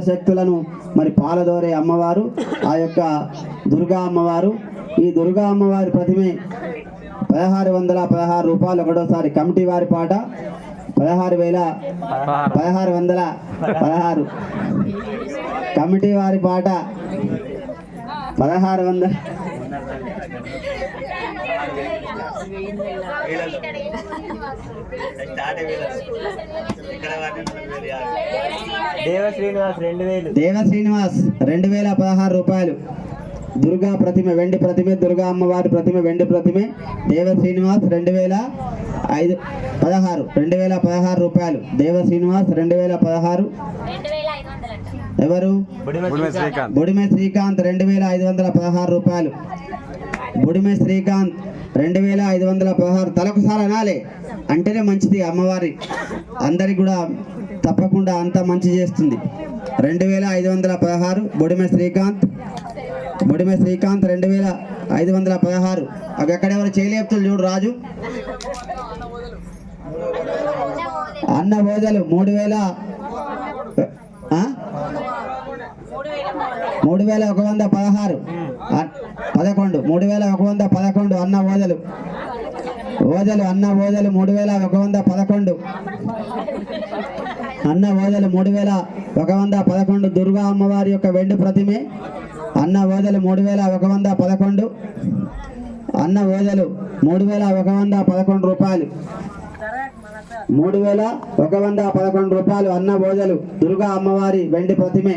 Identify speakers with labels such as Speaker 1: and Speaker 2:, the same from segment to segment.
Speaker 1: శక్తులను మరి పాలదోరే అమ్మవారు ఆ యొక్క దుర్గా అమ్మవారు. ఈ దుర్గా అమ్మవారి ప్రతిమే పదహారు వందల పదహారు రూపాయలు ఒకటోసారి కమిటీ వారి పాట. పదహారు వేల పదహారు వందల పదహారు. కమిటీ వారి పాట. పదహారు వందల
Speaker 2: దేవ శ్రీనివాస్ రెండు వేలు
Speaker 1: దేవ శ్రీనివాస్ రెండు వేల పదహారు రూపాయలు. దుర్గా ప్రతిమ వెండి ప్రతిమ దుర్గా అమ్మవారి ప్రతిమ వెండి ప్రతిమ దేవ శ్రీనివాస్ రెండు వేల ఐదు పదహారు రెండు వేల పదహారు రూపాయలు. దేవ శ్రీనివాస్ రెండు వేల పదహారు. ఎవరు?
Speaker 2: బుడిమ శ్రీకాంత్.
Speaker 1: బుడిమె శ్రీకాంత్ రెండు వేల ఐదు వందల పదహారు రూపాయలు. బుడిమె శ్రీకాంత్ రెండు వేల ఐదు వందల పదహారు తలకుసారి అనాలి అంటేనే మంచిది అమ్మవారి. అందరికి కూడా తప్పకుండా అంత మంచి చేస్తుంది. రెండు వేల ఐదు వందల పదహారు బొడిమె శ్రీకాంత్. బొడిమె శ్రీకాంత్ రెండు వేల ఐదు వందల పదహారు. అవి ఎక్కడెవరు చేయలేపుతులు చూడు రాజు. అన్న భోజలు మూడు వేల మూడు వేల ఒక వంద పదహారు. పదకొండు మూడు వేల ఒక వంద పదకొండు అన్న ఓదలు ఓదలు అన్న ఓదలు మూడు వేల ఒక వంద పదకొండు. అన్న ఓదలు మూడు వేల ఒక వంద పదకొండు. దుర్గా అమ్మవారి యొక్క వెండి ప్రతిమే. అన్న ఓదలు మూడు వేల ఒక వంద పదకొండు. అన్న ఓదలు మూడు వేల ఒక వంద పదకొండు రూపాయలు. మూడు వేల ఒక వంద పదకొండు రూపాయలు అన్న ఓదలు దుర్గా అమ్మవారి వెండి ప్రతిమే.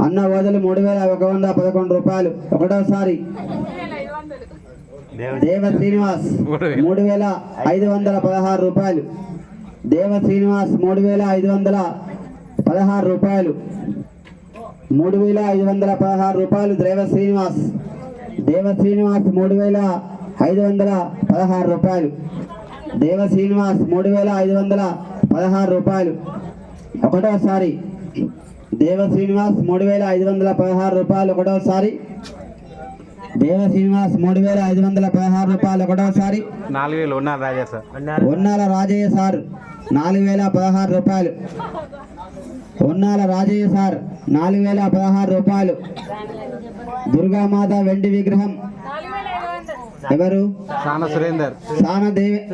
Speaker 1: అన్న ఓదలు మూడు వేల ఒక వంద పదకొండు రూపాయలు. ఒకటోసారి. దేవ శ్రీనివాస్ మూడు వేల ఐదు వందల పదహారు రూపాయలు. దేవ శ్రీనివాస్ మూడు వేల ఐదు వందల పదహారు రూపాయలు. మూడు వేల ఐదు వందల పదహారు రూపాయలు దేవ శ్రీనివాస్. దేవ శ్రీనివాస్ మూడు వేల ఐదు వందల పదహారు రూపాయలు. దేవ శ్రీనివాస్ మూడు వేల ఐదు వందల పదహారు రూపాయలు. ఒకటోసారి. దేవ శ్రీనివాస్ మూడు వేల ఐదు వందల పదహారు రూపాయలు ఒకటోసారి. దేవ శ్రీనివాస్ మూడు వేల ఐదు వందల పదహారు రూపాయలు ఒకటోసారి.
Speaker 3: నాలుగు వేలు సార్.
Speaker 1: ఉన్నాల రాజయ్య సార్ నాలుగు వేల పదహారు రూపాయలు. ఉన్నాల రాజయ్య సార్ నాలుగు వేల పదహారు రూపాయలు. దుర్గామాత వెండి విగ్రహం. ఎవరు?
Speaker 3: సాన సురేందర్.
Speaker 1: సాన దేవి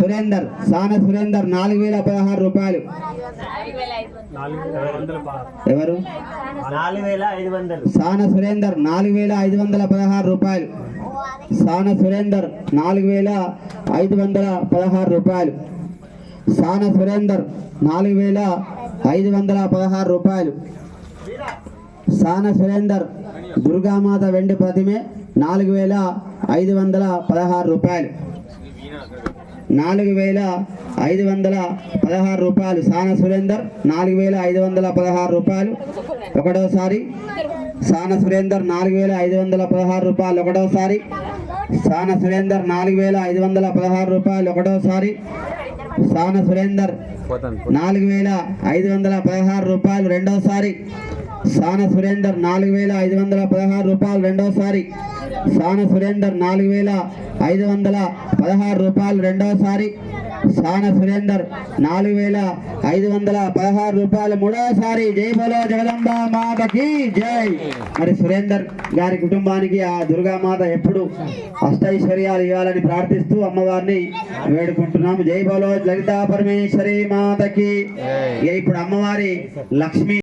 Speaker 1: సురేందర్. సాన సురేందర్ నాలుగు వేల పదహారు రూపాయలు. ఎవరు? సాన సురేందర్ నాలుగు వేల ఐదు వందల పదహారు రూపాయలు. సాన సురేందర్ నాలుగు వేల ఐదు వందల పదహారు రూపాయలు. సాన సురేందర్ నాలుగు వేల ఐదు వందల పదహారు రూపాయలు. సాన సురేందర్ దుర్గామాత వెండి ప్రతిమే నాలుగు వేల ఐదు వందల పదహారు రూపాయలు. నాలుగు వేల ఐదు వందల పదహారు రూపాయలు. సాన సురేందర్ నాలుగు వేల ఐదు వందల పదహారు రూపాయలు. ఒకటోసారి సాన సురేందర్ నాలుగు వేల ఐదు వందల పదహారు రూపాయలు. ఒకటోసారి సాన సురేందర్ నాలుగు వేల ఐదు వందల పదహారు రూపాయలు. ఒకటోసారి సాన సురేందర్ నాలుగు వేల ఐదు వందల పదహారు రూపాయలు. రెండోసారి సాన సురేందర్ నాలుగు వేల ఐదు వందల పదహారు రూపాయలు. రెండోసారి సాన సురేందర్ నాలుగు వేల ఐదు వందల పదహారు రూపాయలు. రెండోసారి సాన సురేందర్ నాలుగు వేల ఐదు వందల పదహారు రూపాయలు మూడోసారి జై బలో జగదంబ మాతకి జై. మరి సురేందర్ గారి కుటుంబానికి ఆ దుర్గామాత ఎప్పుడు అష్టైశ్వర్యాలు ఇవ్వాలని ప్రార్థిస్తూ అమ్మవారిని వేడుకుంటున్నాము జై బలో లలితా పరమేశ్వరి మాతకి ఇప్పుడు అమ్మవారి లక్ష్మీ